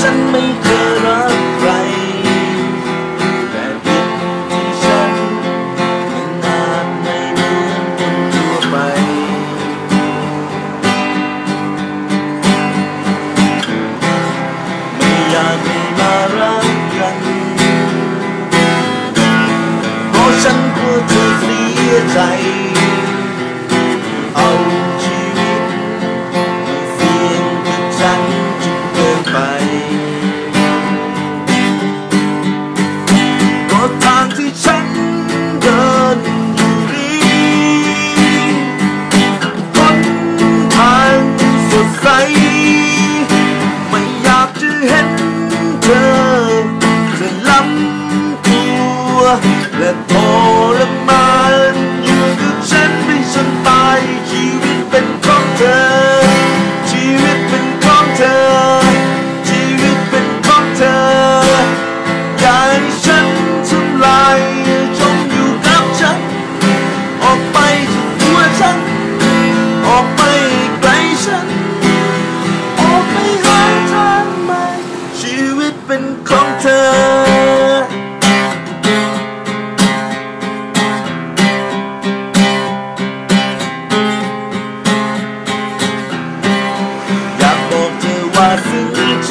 ฉันไม่เคยรักใคร แต่วิธีที่ฉันมันอาจไม่เหมือนคนทั่วไป ไม่อยากให้มารักกันเพราะฉันกลัวเธอเสียใจ é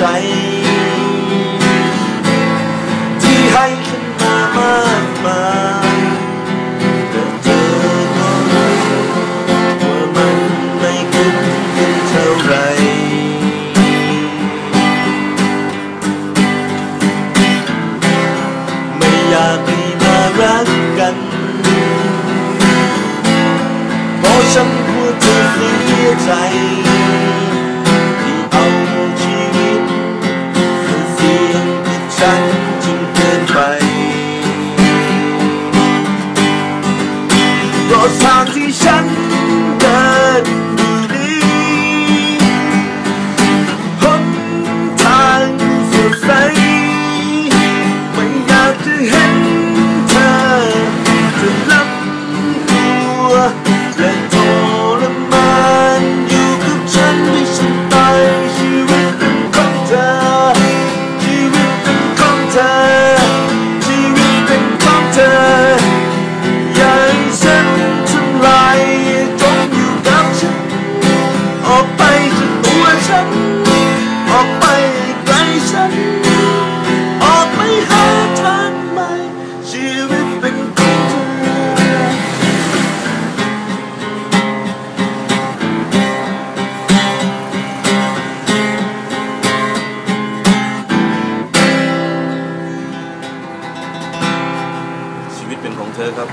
ใจที่ให้ขึ้นมามากมายแต่เธอก็รู้ว่ามันไม่คุ้มกันเท่าไรไม่อยากให้มารักกันเพราะฉันัน ออกไปไกลฉัน ออกไปหาทางใหม่ ชีวิตเป็นของเธอ ชีวิตเป็นของเธอครับ